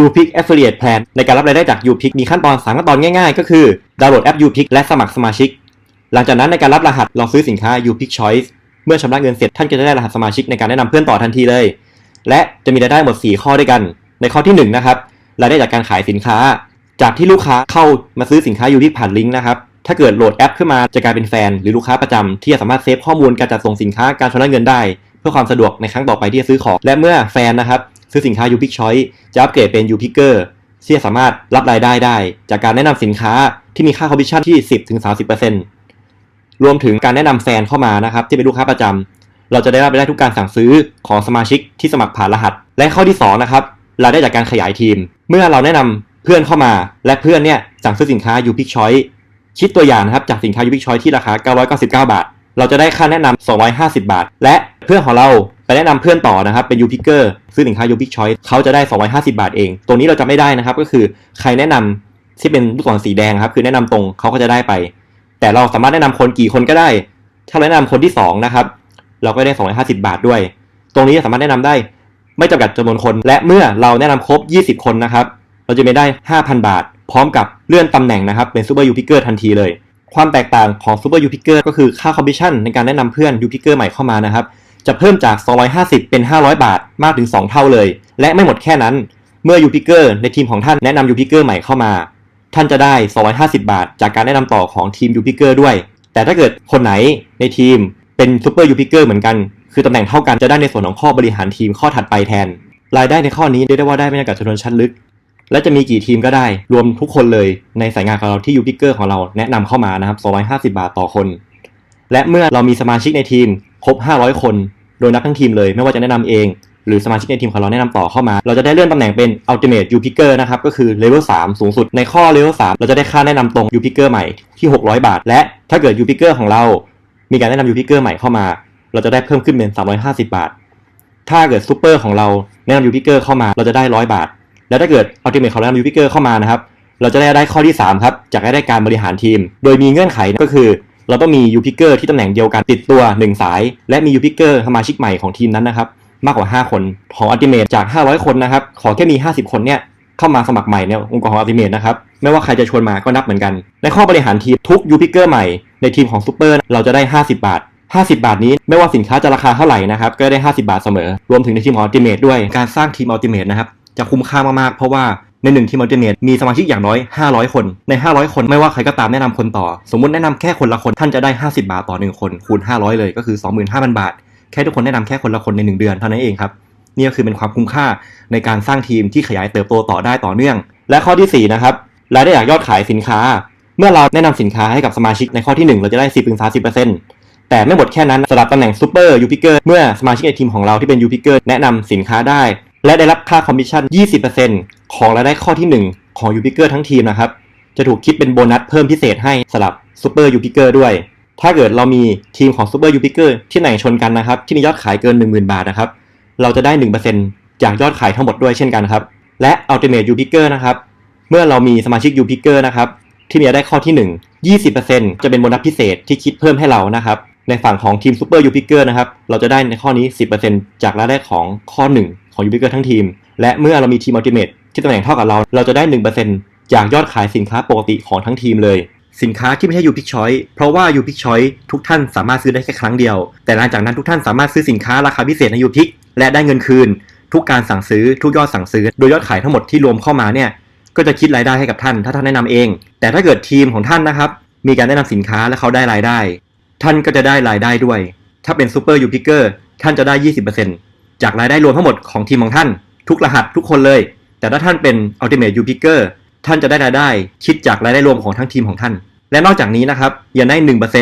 UPick Affiliate Plan ในการรับรายได้จาก UPick มีขั้นตอน3ขั้นตอนง่ายๆ ก็คือดาวน์โหลดแอป UPick และสมัครสมาชิก หลังจากนั้นในการรับรหัสลองซื้อสินค้า UPick Choice เมื่อชำระเงินเสร็จท่านก็จะได้รหัสสมาชิกในการแนะนำเพื่อนต่อทันทีเลย และจะมีรายได้หมด 4 ข้อด้วยกัน ในข้อที่1นะครับรายได้จากการขายสินค้า จากที่ลูกค้าเข้ามาซื้อสินค้า UPick ผ่านลิงก์นะครับถ้าเกิดโหลดแอปขึ้นมาจะกลายเป็นแฟน หรือลูกค้าประจำที่จะสามารถเซฟข้อมูลการจัดส่งสินค้าการชำระเงินได้ เพื่อความสะดวกในครั้งต่อไปที่จะซื้อของและเมื่อแฟนนะครับ ซื้อสินค้า UPick Choice จะอัปเกรดเป็น UPicker ที่สามารถรับรายได้ได้ จากการแนะนำสินค้าที่มีค่าคอมมิชชั่นที่ 10-30%รวมถึงการแนะนำแฟนเข้ามานะครับที่เป็นลูกค้าประจำเราจะได้รับรายได้ทุกการสั่งซื้อของสมาชิกที่สมัครผ่านรหัส และข้อที่2นะครับรายได้จากการขยายทีม เมื่อเราแนะนำเพื่อนเข้ามา และเพื่อนเนี่ยสั่งซื้อสินค้า UPick Choice คิดตัวอย่างนะครับจากสินค้า UPick Choice ที่ราคา 999 บาท เราจะได้ค่าแนะนำ250 บาท และเพื่อนของเรา แนะนำเพื่อนต่อนะครับเป็น UPicker ซื้อสินค้า UPick Choice เขาจะได้ 250 บาทเองตรงนี้เราจะไม่ได้นะครับ ก็คือใครแนะนำที่เป็นลูกศรสีแดงครับคือแนะนำตรงเขาก็จะได้ไป แต่เราสามารถแนะนำคนกี่คนก็ได้ ถ้าแนะนำคนที่2นะครับเราก็ได้ 250 บาทด้วย ตรงนี้สามารถแนะนำได้ ไม่จำกัดจำนวนคน และเมื่อเราแนะนำครบ 20 คนนะครับเราจะมีได้ 5,000 บาท พร้อมกับเลื่อนตำแหน่งนะครับเป็นซูเปอร์ยูพิเกอร์ทันทีเลยความแตกต่างของซูเปอร์ยูพิเกอร์ก็คือค่าคอมมิชชั่นในการแนะนำเพื่อนยูพิเกอร์ใหม่เข้ามานะครับ จะเพิ่มจาก 250 เป็น 500 บาทมากถึง 2 เท่าเลย และไม่หมดแค่นั้น เมื่อยูพิเกอร์ในทีมของท่านแนะนำยูพิเกอร์ใหม่เข้ามา ท่านจะได้ 250 บาท จากการแนะนำต่อของทีมยูพิเกอร์ด้วย แต่ถ้าเกิดคนไหนในทีมเป็นซูเปอร์ยูพิเกอร์เหมือนกัน คือตำแหน่งเท่ากันจะได้ในส่วนของข้อบริหารทีมข้อถัดไปแทน รายได้ในข้อนี้เรียกได้ว่าได้มาจากจำนวนชั้นลึก และจะมีกี่ทีมก็ได้ รวมทุกคนเลยในสายงานของเราที่ยูพิเกอร์ของเราแนะนำเข้ามานะครับ250 บาทต่อคน และเมื่อเรามีสมาชิกในทีม ครบ 500 คน โดยนับทั้งทีมเลย ไม่ว่าจะแนะนำเอง หรือสมาชิกในทีมของเราแนะนำต่อเข้ามา เราจะได้เลื่อนตำแหน่งเป็น Ultimate U Picker นะครับ ก็คือ Level 3สูงสุด ในข้อ Level 3เราจะได้ค่าแนะนำตรง U Picker ใหม่ที่ 600 บาท และถ้าเกิด U Picker ของเรา มีการแนะนำ U Picker ใหม่เข้ามา เราจะได้เพิ่มขึ้นเป็น 350 บาท ถ้าเกิด Super ของเราแนะนำ U Picker เข้ามา เราจะได้ 100 บาท แล้วถ้าเกิด Ultimate ของเราแนะนำ U Picker เข้ามานะครับเราจะได้ได้ข้อที่ 3 ครับ จากได้การบริหารทีม โดยมีเงื่อนไขก็คือ เราต้องมี U Picker ที่ตำแหน่งเดียวกันติดตัว 1 สาย และมี U Picker สมาชิกใหม่ของทีมนั้นนะครับมากกว่า 5 คนของ Ultimate จาก 500 คนนะครับขอแค่มี 50 คนเนี่ยเข้ามาสมัครใหม่เนี่ยองค์กรของ Ultimate นะครับไม่ว่าใครจะชวนมาก็นับเหมือนกัน ในข้อบริหารทีมทุก U Picker ใหม่ในทีมของ Super เราจะได้ 50 บาท 50 บาทนี้ไม่ว่าสินค้าจะราคาเท่าไหร่นะครับก็ได้ 50 บาทเสมอ รวมถึงในทีมของ Ultimate ด้วยการสร้างทีม Ultimate นะครับจะคุ้มค่ามากๆเพราะว่า ในหนึ่งทีม Ultimate มีสมาชิกอย่างน้อย 500 คน ใน 500 คนไม่ว่าใครก็ตามแนะนำคนต่อ สมมุติแนะนำแค่คนละคนท่านจะได้ 50 บาทต่อ 1 คน คูณ 500 เลยก็คือ 25,000 บาท แค่ทุกคนแนะนำแค่คนละคนใน 1 เดือนเท่านั้นเองครับนี่ก็คือเป็นความคุ้มค่าในการสร้างทีมที่ขยายเติบโตต่อได้ต่อเนื่อง และข้อที่4นะครับรายได้จากยอดขายสินค้า เมื่อเราแนะนำสินค้าให้กับสมาชิกในข้อที่ 1 เราจะได้ 10-30%แต่ไม่หมดแค่นั้นสำหรับตำแหน่งซูเปอร์ยูพิเกอร์เมื่อสมาชิกในทีมของเราที่เป็นยูพิเกอร์แนะนำสินค้าได้ และได้รับค่าคอมมิชชั่น 20%ของรายได้ข้อที่ 1 ของยูพิเกอร์ทั้งทีมนะครับ จะถูกคิดเป็นโบนัสเพิ่มพิเศษให้สำหรับซูเปอร์ยูพิเกอร์ด้วย ถ้าเกิดเรามีทีมของซูเปอร์ยูพิเกอร์ที่ไหนชนกันนะครับ ที่มียอดขายเกิน 10,000 บาทนะครับ เราจะได้ 1%จากยอดขายทั้งหมดด้วยเช่นกันครับ และ Ultimate U Picker นะครับ เมื่อเรามีสมาชิก U Picker นะครับ ที่มีรายได้ข้อที่ 1 20%จะเป็นโบนัสพิเศษที่คิดเพิ่มให้เรานะครับ ในฝั่งของทีม Super U Picker นะครับ เราจะได้ในข้อนี้ 10%จากรายได้ของข้อ 1 ของ U Picker ทั้งทีม และเมื่อเรามีทีม Ultimate ที่ตำแหน่งเท่ากับเรา เราจะได้ 1%จากยอดขายสินค้าปกติของทั้งทีมเลย สินค้าที่ไม่ใช่ U Pick Choice เพราะว่า U Pick Choice ทุกท่านสามารถซื้อได้แค่ครั้งเดียว แต่หลังจากนั้นทุกท่านสามารถซื้อสินค้าราคาพิเศษใน U Pick และได้เงินคืน ทุกการสั่งซื้อทุกยอดสั่งซื้อ โดยยอดขายทั้งหมดที่รวมเข้ามาเนี่ยก็จะคิดรายได้ให้กับท่าน ถ้าท่านแนะนำเอง แต่ถ้าเกิดทีมของท่านนะครับมีการแนะนำสินค้าและเขาได้รายได้ ท่านก็จะได้รายได้ด้วย ถ้าเป็นซูเปอร์ยูพิเกอร์ท่านจะได้ 20% จากรายได้รวมทั้งหมดของทีมของท่าน ทุกรหัสทุกคนเลย แต่ถ้าท่านเป็นอัลติเม e ยูพิเกอร์ท่านจะได้รายได้คิดจากรายได้รวมของทั้งทีมของท่าน และนอกจากนี้นะครับยังได้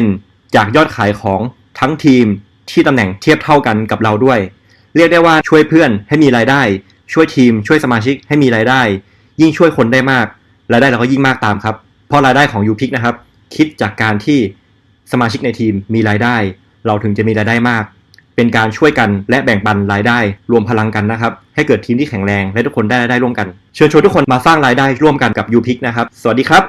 1%จากยอดขายของทั้งทีมที่ตำแหน่งเทียบเท่ากันกับเราด้วย เรียกได้ว่าช่วยเพื่อนให้มีรายได้ ช่วยทีม ช่วยสมาชิกให้มีรายได้ ยิ่งช่วยคนได้มากรายได้เราก็ยิ่งมากตามครับ เพราะรายได้ของยูพิกนะครับ คิดจากการที่สมาชิกในทีมมีรายได้ เราถึงจะมีรายได้มาก เป็นการช่วยกันและแบ่งปันรายได้รวมพลังกันนะครับ ให้เกิดทีมที่แข็งแรงและทุกคนได้รายได้ร่วมกัน เชิญชวนทุกคนมาสร้างรายได้ร่วมกันกับยูพิกนะครับ สวัสดีครับ